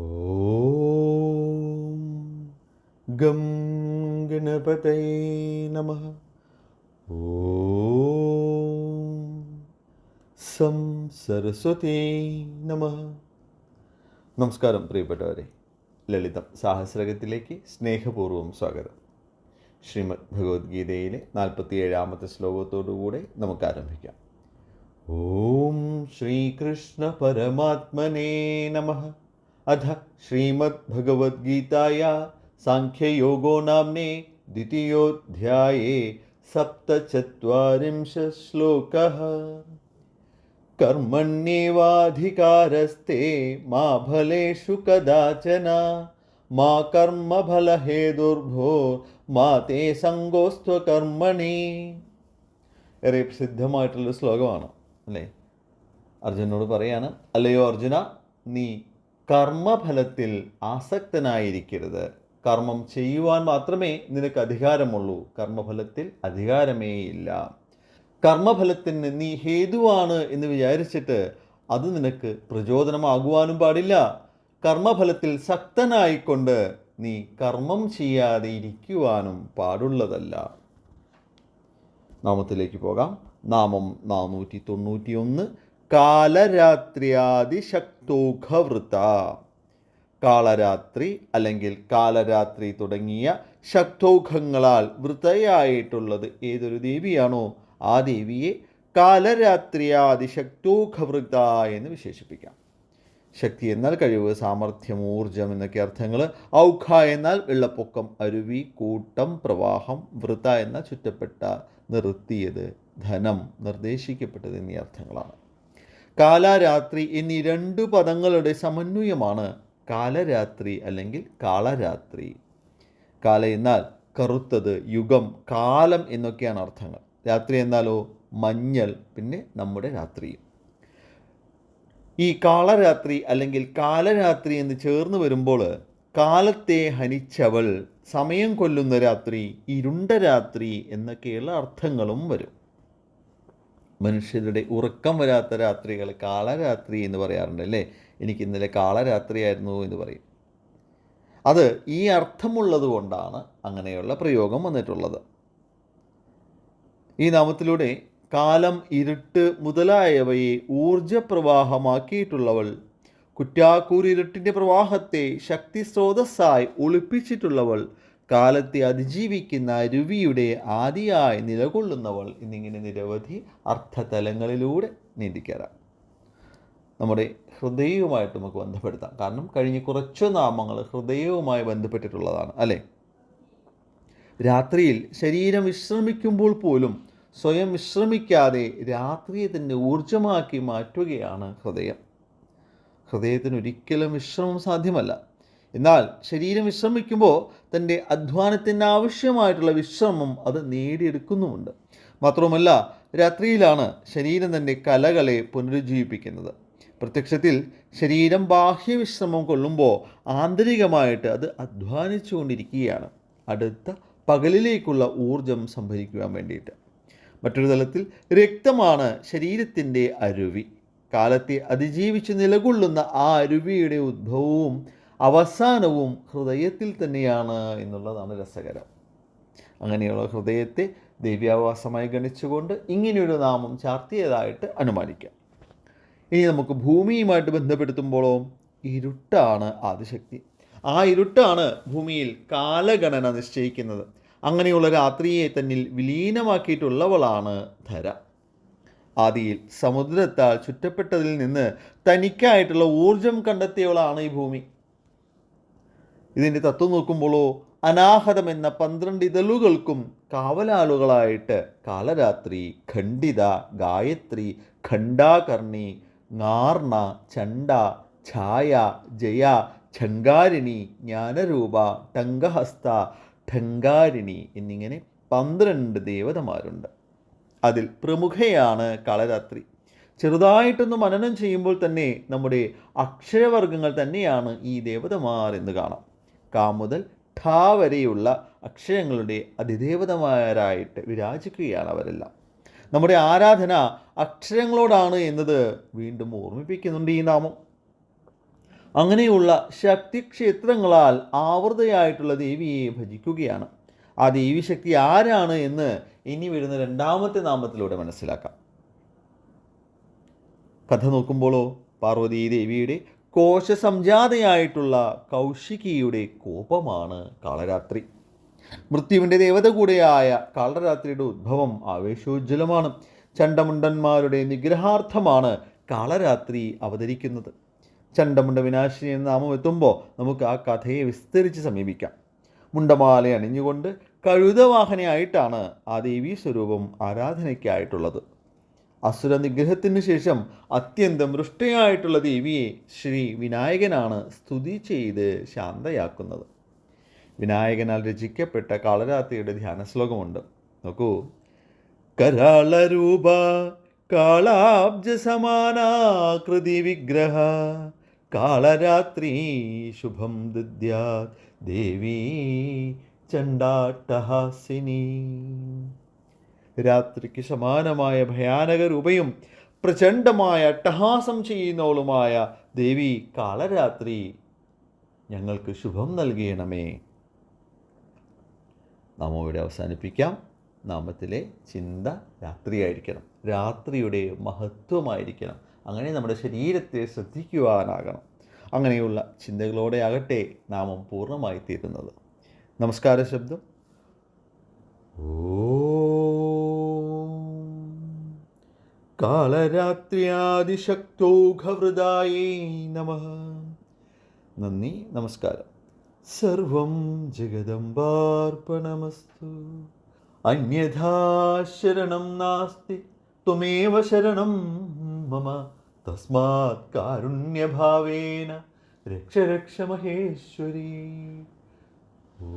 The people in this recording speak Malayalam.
ഓം ഗം ഗണപതൈ നമ. ഓം സം സരസ്വതി നമ. നമസ്കാരം പ്രിയപ്പെട്ടവരെ ലളിതം സാഹസ്രകത്തിലേക്ക് സ്നേഹപൂർവം സ്വാഗതം. ശ്രീമദ് ഭഗവത്ഗീതയിലെ നാൽപ്പത്തിയേഴാമത്തെ ശ്ലോകത്തോടുകൂടെ നമുക്ക് ആരംഭിക്കാം ഓം ശ്രീകൃഷ്ണ പരമാത്മനേ നമഃ. അധ ശ്രീമദ് ഭഗവത്ഗീതായ സാഖ്യയോഗോ നാംനേ ദ്വിതീയോധ്യായേ സപ്തചത്വാരിംശ ശ്ലോകः कर्मण्येवाधिकारस्ते मा फलेषु कदाचन मा कर्मफलहेतुर्भो മാ തേ സങ്കോസ്ത്വകർമ്മണി ഏറെ പ്രസിദ്ധമായിട്ടുള്ള ശ്ലോകമാണ് അല്ലേ അർജുനോട് പറയാണ് അല്ലയോ അർജുന നീ കർമ്മഫലത്തിൽ ആസക്തനായിരിക്കരുത്. കർമ്മം ചെയ്യുവാൻ മാത്രമേ നിനക്ക് അധികാരമുള്ളൂ. കർമ്മഫലത്തിൽ അധികാരമേ ഇല്ല കർമ്മഫലത്തിന് നീ ഹേതുവാണ് എന്ന് വിചാരിച്ചിട്ട് അത് നിനക്ക് പ്രചോദനമാകുവാനും പാടില്ല. കർമ്മഫലത്തിൽ ശക്തനായിക്കൊണ്ട് നീ കർമ്മം ചെയ്യാതെ ഇരിക്കുവാനും പാടുള്ളതല്ല. നാമത്തിലേക്ക് പോകാം. നാമം നാനൂറ്റി തൊണ്ണൂറ്റി ഒന്ന് കാലരാത്രിയാദിശക്തോഘവൃത്ത കാളരാത്രി അല്ലെങ്കിൽ കാലരാത്രി തുടങ്ങിയ ശക്തൗഘങ്ങളാൽ വൃതയായിട്ടുള്ളത് ഏതൊരു ദേവിയാണോ ആ ദേവിയെ കാലരാത്രിയാദിശക്തോഘവൃത എന്ന് വിശേഷിപ്പിക്കാം. ശക്തി എന്നാൽ കഴിവ് സാമർഥ്യം ഊർജം എന്നൊക്കെ അർത്ഥങ്ങൾ ഔഖ എന്നാൽ വെള്ളപ്പൊക്കം അരുവി കൂട്ടം പ്രവാഹം വൃത എന്ന ചുറ്റപ്പെട്ട നിർത്തിയത് ധനം നിർദ്ദേശിക്കപ്പെട്ടത് എന്നീ അർത്ഥങ്ങളാണ്. കാലരാത്രി എന്നീ രണ്ട് പദങ്ങളുടെ സമന്വയമാണ് കാലരാത്രി അല്ലെങ്കിൽ കാളരാത്രി. കാല എന്നാൽ കറുത്തത് യുഗം കാലം എന്നൊക്കെയാണ് അർത്ഥങ്ങൾ. രാത്രി എന്നാലോ മഞ്ഞൾ പിന്നെ നമ്മുടെ രാത്രിയും ഈ കാളരാത്രി അല്ലെങ്കിൽ കാലരാത്രി എന്ന് ചേർന്ന് വരുമ്പോൾ കാലത്തെ ഹനിച്ചവൾ സമയം കൊല്ലുന്ന രാത്രി ഇരുണ്ട രാത്രി എന്നൊക്കെയുള്ള അർത്ഥങ്ങളും വരും. മനുഷ്യരുടെ ഉറക്കം വരാത്ത രാത്രികൾ കാളരാത്രി എന്ന് പറയാറുണ്ട് അല്ലേ? എനിക്ക് ഇന്നലെ കാളരാത്രിയായിരുന്നു എന്ന് പറയും. അത് ഈ അർത്ഥമുള്ളത് കൊണ്ടാണ് അങ്ങനെയുള്ള പ്രയോഗം വന്നിട്ടുള്ളത്. ഈ നാമത്തിലൂടെ കാലം ഇരുട്ട് മുതലായവയെ ഊർജപ്രവാഹമാക്കിയിട്ടുള്ളവൾ കുറ്റാക്കൂരിരുട്ടിന്റെ പ്രവാഹത്തെ ശക്തി സ്രോതസ്സായി ഒളിപ്പിച്ചിട്ടുള്ളവൾ കാലത്തെ അതിജീവിക്കുന്ന രുവിയുടെ ആദിയായി നിലകൊള്ളുന്നവൾ എന്നിങ്ങനെ നിരവധി അർത്ഥതലങ്ങളിലൂടെ നീന്തിക്കരാം നമ്മുടെ ഹൃദയവുമായിട്ട് നമുക്ക് ബന്ധപ്പെടുത്താം. കാരണം കഴിഞ്ഞ കുറച്ച് നാമങ്ങൾ ഹൃദയവുമായി ബന്ധപ്പെട്ടിട്ടുള്ളതാണ് അല്ലേ? രാത്രിയിൽ ശരീരം വിശ്രമിക്കുമ്പോൾ പോലും സ്വയം വിശ്രമിക്കാതെ രാത്രിയെ തന്നെ ഊർജമാക്കി മാറ്റുകയാണ് ഹൃദയം. ഹൃദയത്തിന് ഒരിക്കലും വിശ്രമം സാധ്യമല്ല. എന്നാൽ ശരീരം വിശ്രമിക്കുമ്പോൾ തന്റെ അധ്വാനത്തിന് ആവശ്യമായിട്ടുള്ള വിശ്രമം അത് നേടിയെടുക്കുന്നുമുണ്ട്. മാത്രവുമല്ല രാത്രിയിലാണ് ശരീരം തന്റെ കലകളെ പുനരുജ്ജീവിപ്പിക്കുന്നത്. പ്രത്യക്ഷത്തിൽ ശരീരം ബാഹ്യവിശ്രമം കൊള്ളുമ്പോൾ ആന്തരികമായിട്ട് അത് അധ്വാനിച്ചുകൊണ്ടിരിക്കുകയാണ്. അടുത്ത പകലിലേക്കുള്ള ഊർജം സംഭരിക്കുവാൻ വേണ്ടിയിട്ട്. മറ്റൊരു തലത്തിൽ രക്തമാണ് ശരീരത്തിന്റെ അരുവി. കാലത്തെ അതിജീവിച്ച് നിലകൊള്ളുന്ന ആ അരുവിയുടെ ഉദ്ഭവവും അവസാനവും ഹൃദയത്തിൽ തന്നെയാണ് എന്നുള്ളതാണ് രസകരം. അങ്ങനെയുള്ള ഹൃദയത്തെ ദൈവ്യാവാസമായി ഗണിച്ചുകൊണ്ട് ഇങ്ങനെയൊരു നാമം ചാർത്തിയതായിട്ട് അനുമാനിക്കാം. ഇനി നമുക്ക് ഭൂമിയുമായിട്ട് ബന്ധപ്പെടുത്തുമ്പോഴോ ഇരുട്ടാണ് ആദിശക്തി. ആ ഇരുട്ടാണ് ഭൂമിയിൽ കാലഗണന നിശ്ചയിക്കുന്നത്. അങ്ങനെയുള്ള രാത്രിയെ തന്നിൽ വിലീനമാക്കിയിട്ടുള്ളവളാണ് ധര. ആദിയിൽ സമുദ്രത്താൽ ചുറ്റപ്പെട്ടതിൽ നിന്ന് തനിക്കായിട്ടുള്ള ഊർജം കണ്ടെത്തിയവളാണ് ഈ ഭൂമി. ഇതിന്റെ തത്വം നോക്കുമ്പോഴോ അനാഹതം എന്ന പന്ത്രണ്ട് ഇതളുകൾക്കും കാവലാളുകളായിട്ട് കാലരാത്രി ഖണ്ഡിത ഗായത്രി ഖണ്ഡാകർണി നാർണ ചണ്ട ഛായ ജയ ഛങ്കാരിണി ജ്ഞാനരൂപ ടങ്കഹസ്ത ഠങ്കാരിണി എന്നിങ്ങനെ പന്ത്രണ്ട് ദേവതമാരുണ്ട്. അതിൽ പ്രമുഖയാണ് കാളരാത്രി ചെറുതായിട്ടൊന്ന് മനനം ചെയ്യുമ്പോൾ തന്നെ നമ്മുടെ അക്ഷരവർഗങ്ങൾ തന്നെയാണ് ഈ ദേവതമാർ എന്ന് കാണാം. കാ മുതൽ ഠാ വരെയുള്ള അക്ഷരങ്ങളുടെ അതിദേവതമാരായിട്ട് വിരാജിക്കുകയാണ് അവരെല്ലാം. നമ്മുടെ ആരാധന അക്ഷരങ്ങളോടാണ് എന്നത് വീണ്ടും ഓർമ്മിപ്പിക്കുന്നുണ്ട് ഈ നാമം. അങ്ങനെയുള്ള ശക്തിക്ഷേത്രങ്ങളാൽ ആവൃതയായിട്ടുള്ള ദേവിയെ ഭജിക്കുകയാണ്. ആ ദേവീശക്തി ആരാണ് എന്ന് ഇനി വരുന്ന രണ്ടാമത്തെ നാമത്തിലൂടെ മനസ്സിലാക്കാം. കഥ നോക്കുമ്പോഴോ പാർവതീ ദേവിയുടെ കോശസംജാതയായിട്ടുള്ള കൗശികിയുടെ കോപമാണ് കാളരാത്രി. മൃത്യുവിന്റെ ദേവത കൂടെയായ കാളരാത്രിയുടെ ഉദ്ഭവം ആവേശോജ്വലമാണ്. ചണ്ടമുണ്ടന്മാരുടെ നിഗ്രഹാർത്ഥമാണ് കാളരാത്രി അവതരിക്കുന്നത്. ചണ്ടമുണ്ട വിനാശിനി എന്ന നാമം എത്തുമ്പോൾ നമുക്ക് ആ കഥയെ വിസ്തരിച്ച് സമീപിക്കാം. മുണ്ടമാല അണിഞ്ഞുകൊണ്ട് കഴുതവാഹനയായിട്ടാണ് ആ ദേവീ സ്വരൂപം ആരാധനയ്ക്കായിട്ടുള്ളത്. അസുര നിഗ്രഹത്തിന് ശേഷം അത്യന്തം രുഷ്ടയായിട്ടുള്ള ദേവിയെ ശ്രീ വിനായകനാണ് സ്തുതി ചെയ്ത് ശാന്തയാക്കുന്നത്. വിനായകനാൽ രചിക്കപ്പെട്ട കാളരാത്രിയുടെ ധ്യാന ശ്ലോകമുണ്ട് നോക്കൂ. കരാളരൂപ കാളാബ്ജസമാനാകൃതി വിഗ്രഹ കാളരാത്രി ശുഭം ദദ്യാ ദേവി ചണ്ടാട്ടഹാസിനി രാത്രിക്ക് സമാനമായ ഭയാനക രൂപയും പ്രചണ്ഡമായ അട്ടഹാസം ചെയ്യുന്നവളുമായ ദേവി കാളരാത്രി ഞങ്ങൾക്ക് ശുഭം നൽകിയണമേ. നാം ഇവിടെ അവസാനിപ്പിക്കാം. നാമത്തിലെ ചിന്ത രാത്രിയായിരിക്കണം. രാത്രിയുടെ മഹത്വമായിരിക്കണം. അങ്ങനെ നമ്മുടെ ശരീരത്തെ ശ്രദ്ധിക്കുവാനാകണം. അങ്ങനെയുള്ള ചിന്തകളോടെ ആകട്ടെ നാമം പൂർണമായി തീരുന്നത്. നമസ്കാര ശബ്ദം കാളരാത്രിയാദിശക്തോഘവൃതായേ നമ. നന്ദി നമസ്കാരം. സർവം ജഗദംബാർപ്പണമസ്തു. അന്യഥാ ശരണം നാസ്തി ത്വമേവ ശരണം മമ. തസ്മാത് കാരുണ്യഭാവേന രക്ഷ രക്ഷ മഹേശ്വരി. ഓ